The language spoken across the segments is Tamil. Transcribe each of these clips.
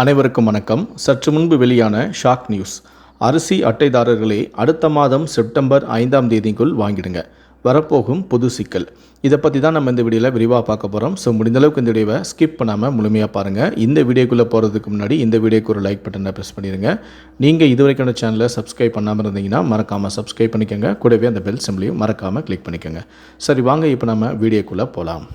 அனைவருக்கும் வணக்கம். சற்று முன்பு வெளியான ஷாக் நியூஸ். அரிசி அட்டைதாரர்களே அடுத்த மாதம் செப்டம்பர் ஐந்தாம் தேதிக்குள் வாங்கிடுங்க. வரப்போகும் புது சிக்கல். இதை பற்றி தான் நம்ம இந்த வீடியோவில் விரிவாக பார்க்க போகிறோம் ஸோ முடிந்தளவுக்கு இந்த வீடியோவை ஸ்கிப் பண்ணாமல் முழுமையாக பாருங்கள் இந்த வீடியோக்குள்ளே போகிறதுக்கு முன்னாடி இந்த வீடியோக்கு ஒரு லைக் பட்டனை ப்ரெஸ் பண்ணிடுங்க நீங்கள் இது வரைக்கும் சேனலை சப்ஸ்கிரைப் பண்ணாமல் இருந்தீங்கன்னா மறக்காமல் சப்ஸ்கிரைப் பண்ணிக்கோங்க. கூடவே அந்த பெல் சிம்லையும் மறக்காமல் கிளிக் பண்ணிக்கோங்க. சரி வாங்க இப்போ நம்ம வீடியோக்குள்ளே போகலாம்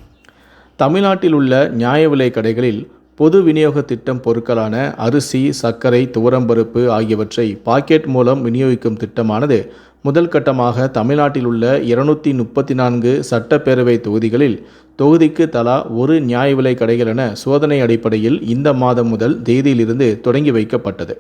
தமிழ்நாட்டில் உள்ள நியாய விலை கடைகளில் பொது விநியோக திட்டம் பொருட்களான அரிசி சர்க்கரை துவரம்பருப்பு ஆகியவற்றை பாக்கெட் மூலம் விநியோகிக்கும் திட்டமானது முதல் கட்டமாக தமிழ்நாட்டில் உள்ள இருநூற்றி முப்பத்தி நான்கு சட்டப்பேரவை தொகுதிகளில் தொகுதிக்கு தலா ஒரு நியாய விலை கடைகள் என சோதனை அடிப்படையில் இந்த மாதம் முதல் தேதியிலிருந்து தொடங்கி வைக்கப்பட்டது.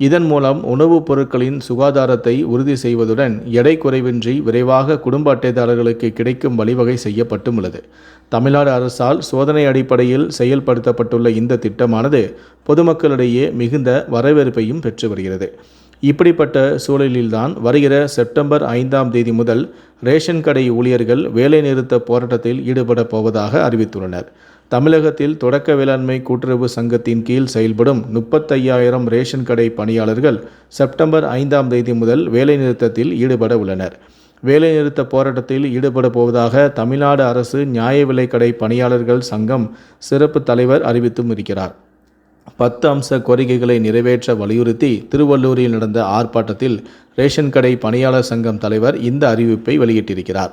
இதன் மூலம் உணவுப் பொருட்களின் சுகாதாரத்தை உறுதி செய்வதுடன் எடை குறைவின்றி விரைவாக குடும்ப அட்டைதாரர்களுக்கு கிடைக்கும் வழிவகை செய்யப்பட்டும் உள்ளது. தமிழ்நாடு அரசால் சோதனை அடிப்படையில் செயல்படுத்தப்பட்டுள்ள இந்த திட்டமானது பொதுமக்களிடையே மிகுந்த வரவேற்பையும் பெற்று வருகிறது. இப்படிப்பட்ட சூழலில்தான் வருகிற செப்டம்பர் ஐந்தாம் தேதி முதல் ரேஷன் கடை ஊழியர்கள் வேலைநிறுத்த போராட்டத்தில் ஈடுபட போவதாக அறிவித்துள்ளனர். தமிழகத்தில் தொடக்க வேளாண்மை கூட்டுறவு சங்கத்தின் கீழ் செயல்படும் முப்பத்தையாயிரம் ரேஷன் கடை பணியாளர்கள் செப்டம்பர் ஐந்தாம் தேதி முதல் வேலைநிறுத்தத்தில் ஈடுபட உள்ளனர். வேலைநிறுத்த போராட்டத்தில் ஈடுபட போவதாக தமிழ்நாடு அரசு நியாய விலைக்கடை பணியாளர்கள் சங்கம் சிறப்பு தலைவர் அறிவித்தும் இருக்கிறார். பத்து அம்ச கோரிக்கைகளை நிறைவேற்ற வலியுறுத்தி திருவள்ளூரில் நடந்த ஆர்ப்பாட்டத்தில் ரேஷன் கடை பணியாளர் சங்கம் தலைவர் இந்த அறிவிப்பை வெளியிட்டிருக்கிறார்.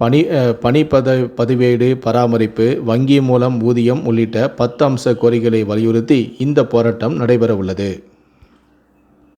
பணி பணிப்பத பதிவேடு பராமரிப்பு வங்கி மூலம் ஊதியம் உள்ளிட்ட பத்து அம்ச கோரிக்கைகளை வலியுறுத்தி இந்த போராட்டம் நடைபெற உள்ளது